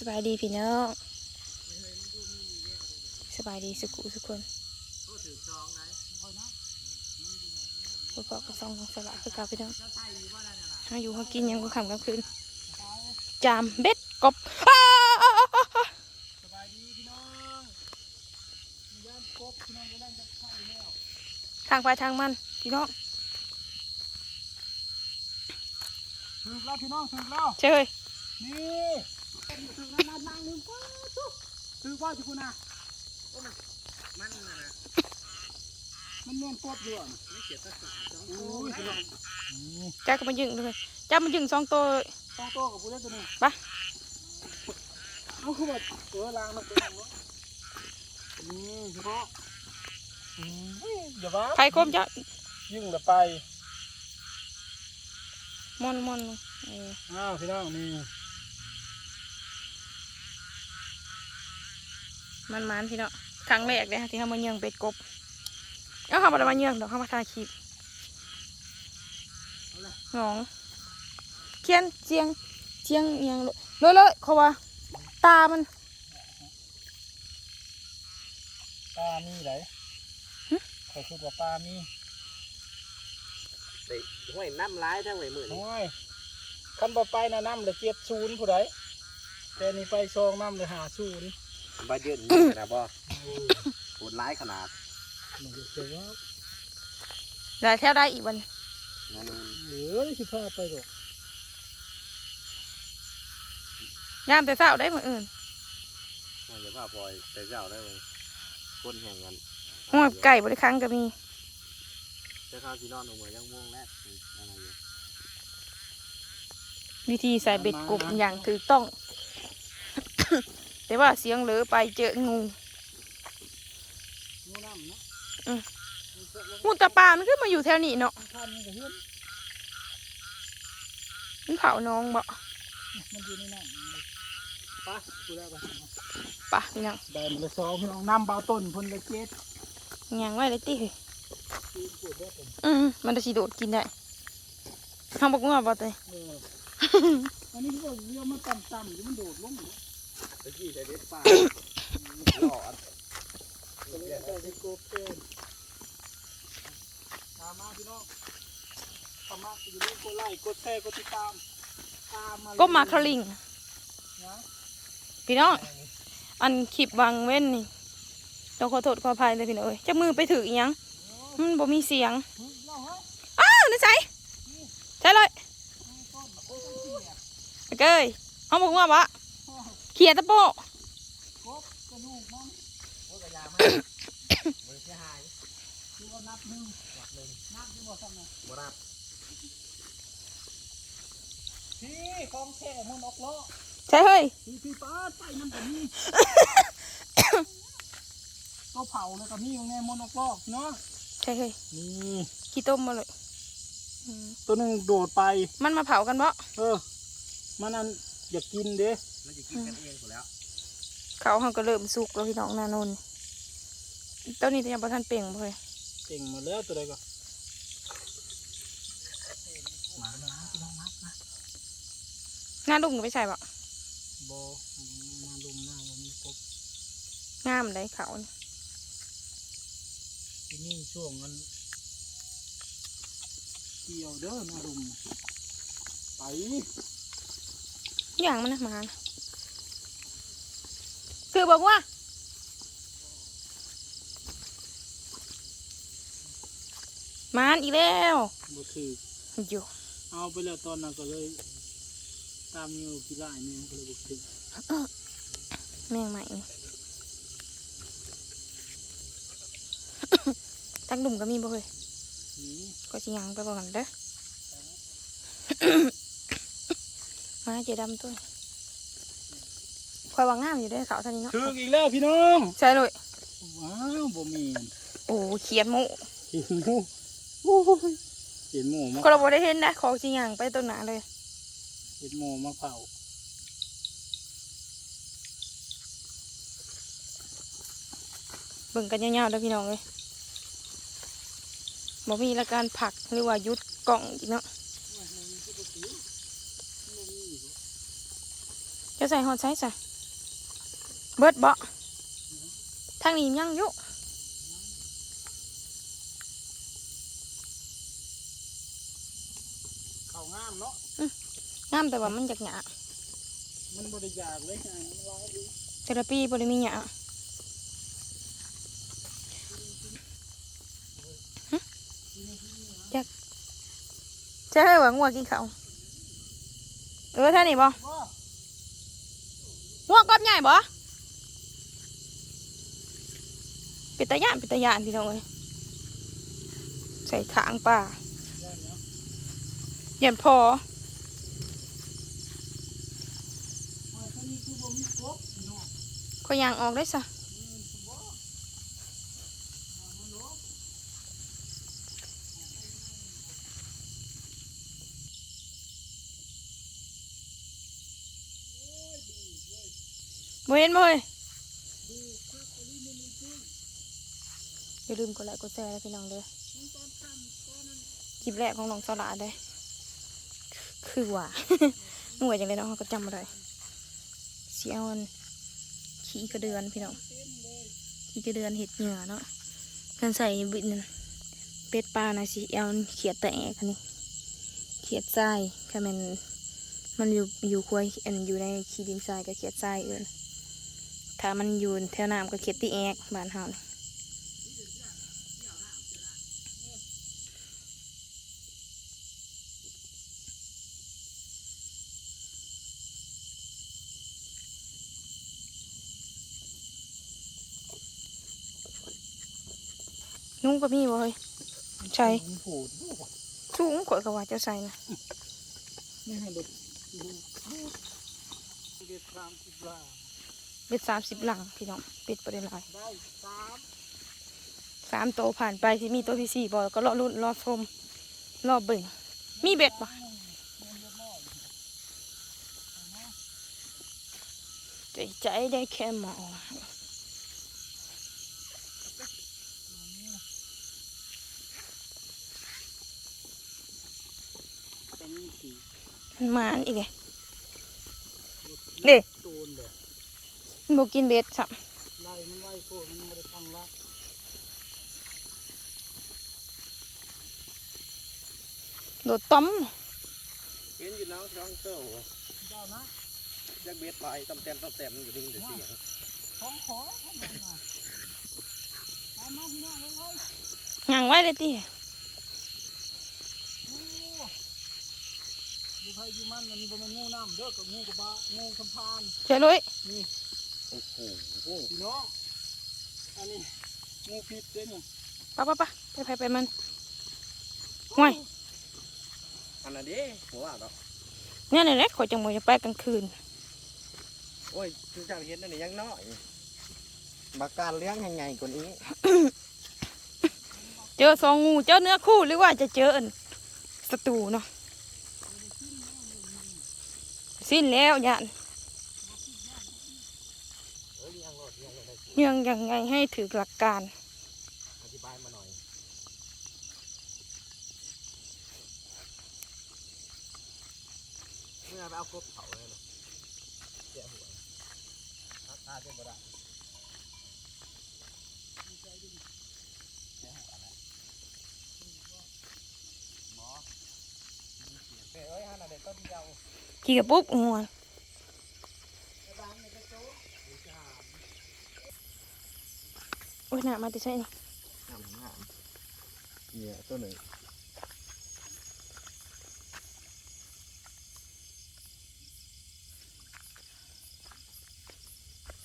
สบายดีพี่น้องสบายดีสุขุทุกคนพวกก็ซองของสละคือเก่าพี่น้องหาอยู่หากินยังก็ขำกลางคืนจามเบ็ดกบอ้าสบายดีพี่น้องย่านกบพี่น้องก็นั่งจะไข่แล้วทางไปทางมันพี่น้องถึกแล้วพี่น้องถึกแล้วเช่ยนี่ ถึกแล้วนั่งนั่งนึงป้าทุกถึกว่าจุกุนะมันนะมันเนียนปวดเยอะไม่เสียตาสาโอ้ยจ้าก็มายึงเลยจ้ามายึงสองตัวเลยต้องโตกับผู้เล่นตัวนี้ไปเอาคือแบบเออล้างมันเป็นอย่างนี้นี่เฉพาะอืมอย่าบ้าใครคมจ้ายิ่งละไปมอนมอนอออ้าวพี่น้องนี่ มันมันพี่น้องครั้งแรกเลยที่เขามาเยืองเบ็ดกบเอ้าเขามาได้มาเยืองดอกเขามาถ่ายคลิปหนองเคียนเจียงเจียงเอียงเลยเลยเลยเขาว่า ตามันปลามีไหนขอยคิดว่าปลามีไปห้วยน้ำร้ายทั้งหลายมือนี่โอ้ยคันบ่ไปนะน้ำเลยเจ็ดศูนย์ผู้ใดแต่นี่ไปซองน้ำเลยหาศูนย์ บาเยอะนี่ขนาดบ่โหดร้ายขนาดมันก็เสียว่าได้แถวได้อีกวันนั่นนู่นเหลือสิพาไปหรอกยามแต่เช้าได้เหมือนอื่นมันจะพาปล่อยไปเจ้าได้เลยคนแห่งกันหัวไก่บริครั้งก็มีจะข้าวที่นอนลงมายังม่วงแล้วอะไรอยู่วิธีใส่เบ็ดกบอย่างถูกต้อง แต่ว่าเสียงเหลือไปเจองูงูน้ำเนาะอืมงูตะปามันขึ้นมาอยู่แถวนี้เนาะข้ามมันก็เห็นมันเผาน้องบ่มันอยู่ในน้ำไปผู้ใดไปปะพี่น้องได้มันละสองพี่น้องน้ำเบาต้นพ่นละเจ็ดยังไว้เลยติเฮ้ยศูนย์ปวดได้ผมอืมมันจะสีโดดกินได้ทำบอกว่าบ่เตยเอออันนี้ก็เรียกมันต่ำๆอยู่มันโดดลงอยู่ ตะกี้ได้เด็ดป้าหล่ออันก็เลยได้ไปกเต็มตามมาพี่น้องตามมาอยู่เรื่องกดไลค์กดแชร์กดติดตามตามมาก็มาคลิง นะพี่น้อง อันคลิปวางเว้นนี่ต้องขอโทษขออภัยเลยพี่น้องเอ้ยจะมือไปถืออีหยังมันบ่มีเสียงเฮ้ยเล่าให้อ้าวนี่ใส่ใช่เลย ต้นโอ้ยเสียโอเคยเอาบอกว่าบะ เขียตะโปะกบกระดูกมันโอ้ยกระยามาบริเสียหายดูว่านับหนึ่งนับหนึ่งนับที่บ่ทำไงบ่รับพี่ของแท้มันออกล้อใช่เฮ้ยพี่พี่ป้าดไปมันก็มีก็เผาเลยกับมีอยู่ในมอนออกล้อเนาะใช่เฮ้ยนี่ขี้ต้มมาเลยอืมตัวหนึ่งโดดไป มันมาเผากันบ่เออ มันอันอยากกินเด้ มันจะกินกันเองหมดแล้วเขาเขาก็เริ่มสุกแล้วพี่น้องนานนต้นนี้ยังประทันเปล่งบ่เลยเก่งหมาแล้วตัวใดก็มาแล้วนะพี่น้องนับนะหน้าลุงก็ไปใส่บ่บอมาลุมหน้าวันนี้ครบงามเลยเขานี่ที่นี่ช่วงนั้นเกี่ยวเด้อมาลุมไปอย่างมันนะหมานะ คือบอกว่ามานอีกแล้วบ่ถืออยู่เอาไปแล้วตอนนั้นก็เลย ตามนิวกีฬาเนี่ยก็เลยบ่ถือแม่งใหม่ตั้งดุ่มก็มีบ่เฮ้ยนี่ก็สิยังไปบอกกันเด้อมาเจดำตัวค อยวางงามอยู่เด้อเขาเท่านี้เนาะถืออีกแล้วพี่น้องใช่เลยว้าวบ่มีโอ้เขียนหมูเห็นหมูโอ้ยเห็นหมูมาก็เราบ่ได้เห็นนะของสิยังไปต้นหนาเลยเห็นหมูมาเผาเบิ่งกันยาวๆเด้อพี่น้องเลยบ่มีละการผักหรือว่าหยุดกล่องอีกเนาะจะใส่หอดใส่ใส่น เบิดบ่ทางนี้ยังอยู่เข้างามเนาะงามแต่ว่ามันจักหยามันบริยากเลยไงมันร้ายดีเทอราปีบ่ได้มีหยาหึจักจะให้หวังว่ากินข้าวเออท่านี่บ่ว้าหัวกบใหญ่บ่ปิด ตายานปิดตายานพี่น้องเอ้ยใส่ขางป่าเย็นพออ๋อท่อบ่มีกบเนาะก็ยางออกได้ซะบ่เห็นบ่เฮ้ย อย่าลืมกดไลค์กดแชร์นะพี่น้องเด้อคลิปแรกของน้องสลาเด้ คือว่าหน่วยจังเลยเนาะเราก็จำอะไรเสียวันขี้กระเดือนพี่น้องขี้กระเดือนเห็ดเหงื่อเนาะกันใส่บินเป็ดปลานะสิเอาเขียดแตะคันนี้เขียดทรายค่ะมันมันอยู่อยู่ควยอันอยู่ในขี้ดินทรายก็เขียดทรายเอื่นถ้ามันอยู่แถวน้ำก็เขียดตีแอกบานเฮานี่ นุ่งก็มีบ่เฮ้ยใช่มันโหดดูว่ะสูงกว่าก็ว่าจะใส่นะเป็ดสามสิบหลังพี่น้องเป็ดประเด็นลายได้สามโตผ่านไปที่มีตัวที่สี่บอแล้วก็รอรุ่นรอชมรอเบิ่งมีเบ็ดปะใจใจได้แค่หมอเป็นสี่ มันมาอันอีกไงเด็โดนเลยมันบกินเบ็ดสับไล่มันไล่พวกโดดต้มเห็นอยู่น้องช่องเต้าจักเบ็ดลายตำแต้มตำแต้มอยู่ดึงเสียของขอทำไมมาตามาพี่น้องเลยเลยย่างไว้เลยตี โอ้ อยู่ยอยู่มันมันบ่แมันงูน้ำเด้อกับงูกระบะงูสำพานใช่เลยนี่โอ้โหพี่น้องอันนี้งูพิษเด้อนี่ปะปะปะไปไปไปมันห่วยอันนั้นเด้หัวดอกเนี่ยนี่แหละขอยจังบ่จะไปกลางคืนโอ้ยทุกเจ้าเห็นนั่นนี่ยังน้อยบักการเลี้ยงยังไงกว่านี้ เจอสองงูเจอเนื้อคู่หรือว่าจะเจออันศัตรูเนาะ สิ้นแล้วยานเยังยังไงให้ถือหลักการอธิบายมาหน่อยเมื่อไปเอากบเผาเลยเนาะเสียหัวทักทายเป็นบ่ได้หมอเอ้ยฮะน่ะเด็กก็เดียว ขี่กับปุ๊บงัวโอ้ยหนามาแต่ใช่นี่น้ำน้ำเนี่ยตัวหนึ่ง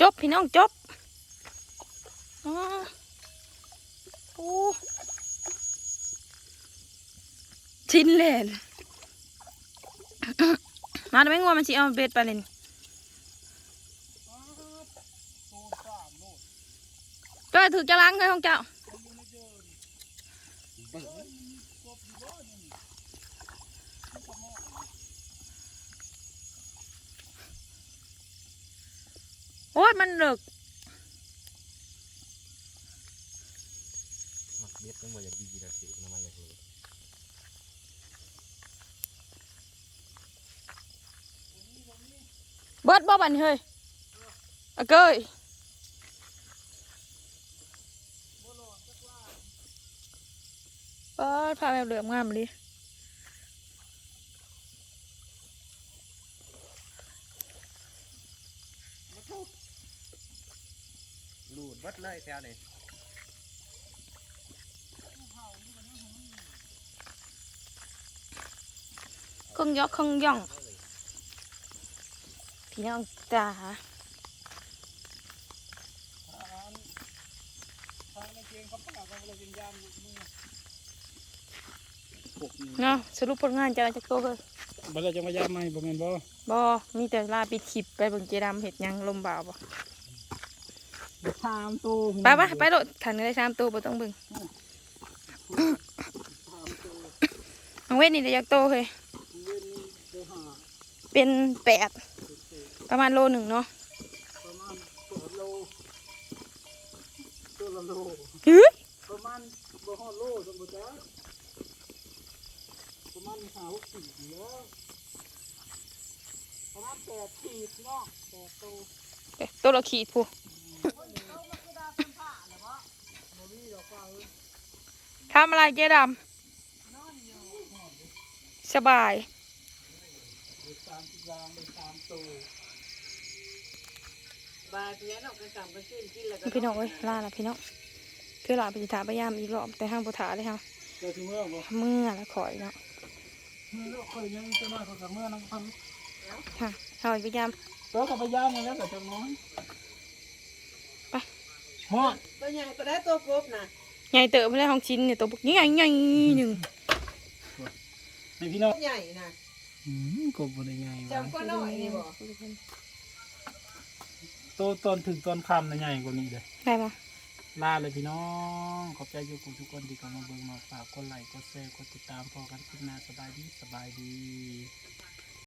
จบพี่น้องจบอ๋อโอ้ชิ้นแหลน มาได้ไหมงัวมันสิเอาเบ็ดไปเลยนี่อ้าวโตสามโลดก็ถือจะล้างเลยของเจ้าโอ้ยมันเลิกมักเบ็ดมันมาอย่างดีนะสิมันมาอย่ เบิดบ่บันเฮ้ยอะเกยเบิดพาแบบเหลือมงามเลยลูดบัดเลยแถวนี้คงยกคงย่อง พี่น้องจ๋าทางในเกงเขาประกาศว่าเราวิญญาณมือพวกนี้เนาะสรุปผลงานจะจะโตเลยบ่ได้จะมายามใหม่บ่แม่นบ่บอมีแต่ลาปิดคลิปไปเบิ่งเจดำเห็ดหยังลมบ่าวบ่สามตัวไปปะไปโลดขันก็ได้สามตัวบ่ต้องเบิ่งน้องเวทนี่เดี๋ยวอยากโตเลยเว้นตัวหาเป็นแปด ประมาณโลหนึ่งเนาะประมาณตัวโลตัวละโลหือประมาณบ่ฮอดโลสมบูรณ์จ้าประมาณหาหกขีดอยู่แล้วประมาณแปดขีดเนาะแปดตัวเอ้ยตัวละขีดผู้ทำอะไรเจดำสบายสามสิบยางเป็นสามตัว บาดเนี้ยนอกกันกำกันขึ้นกินแล้วก็พี่น้องเอ้ยล่าละพี่น้องคือหลาไปสิถาพยายามอีกรอบแต่ห้างบุถาเลยค่ะเจ้าที่เมื่อบ่เมื่อละขอยเนาะเมื่อลูกเคยยังจะมาเขากับเมื่อนังพันค่ะเอาพยายามตัวกับพยานอย่างนั้นแต่จำน้อยไปฮอดตัวใหญ่ตัวได้ตัวกบนะใหญ่เติบไม่ได้ห้องชิ้นเนี่ยตัวบุกใหญ่ใหญ่หนึ่งให้พี่น้องใหญ่นะอืมกบบ่ได้ไงวะจำก็น้อยนี่บ่ โตตอนถึงตอนคำนะใหญ่กว่านี้เลยได้ปะลาเลยพี่น้อง ขอบใจอยู่กับทุกคนที่เข้ามาเบิ่งมาฝากกดไลค์กดแชร์กดติดตามพอกันคลิปหน้าสบายดีสบายดี